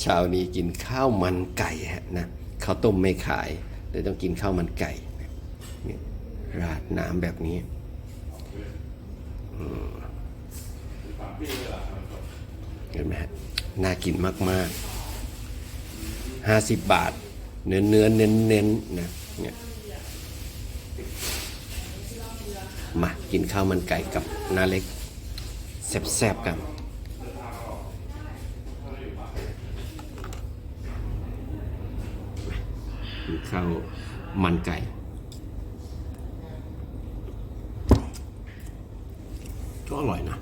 เช้านี้กินข้าวมันไก่ฮะนะข้าวต้มไม่ขายเลยต้องกินข้าวมันไก่ราดน้ำแบบนี้เห็นไหมฮะน่ากินมากๆห้าสิบบาท เนื้อเนื้อเน้นเน้นๆนะเนี่ยมากินข้าวมันไก่กับนาเล็กแซ่บๆกัน กินข้าวมันไก่ ก็อร่อยนะ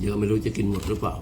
เยอะไม่รู้จะกินหมดหรือเปล่า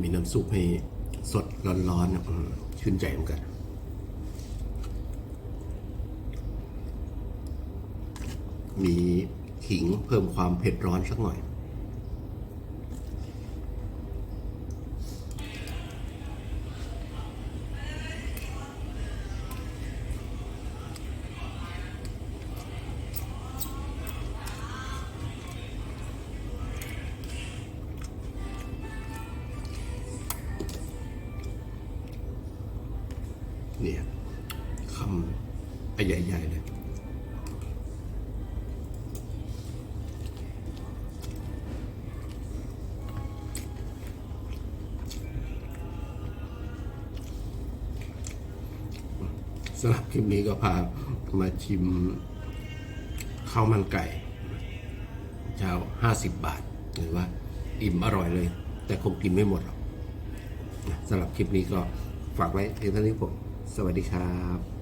มีน้ำซุปให้สดร้อนๆนะอืมชื่นใจเหมือนกันมีขิงเพิ่มความเผ็ดร้อนสักหน่อย เนี่ยคำใหญ่ๆเลยสำหรับคลิปนี้ก็พามาชิมข้าวมันไก่เช้าห้าสิบบาทหรือว่าอิ่มอร่อยเลย แต่คงกินไม่หมดหรอกสำหรับคลิปนี้ก็ฝากไว้เพียงเท่านี้ผม สวัสดีครับ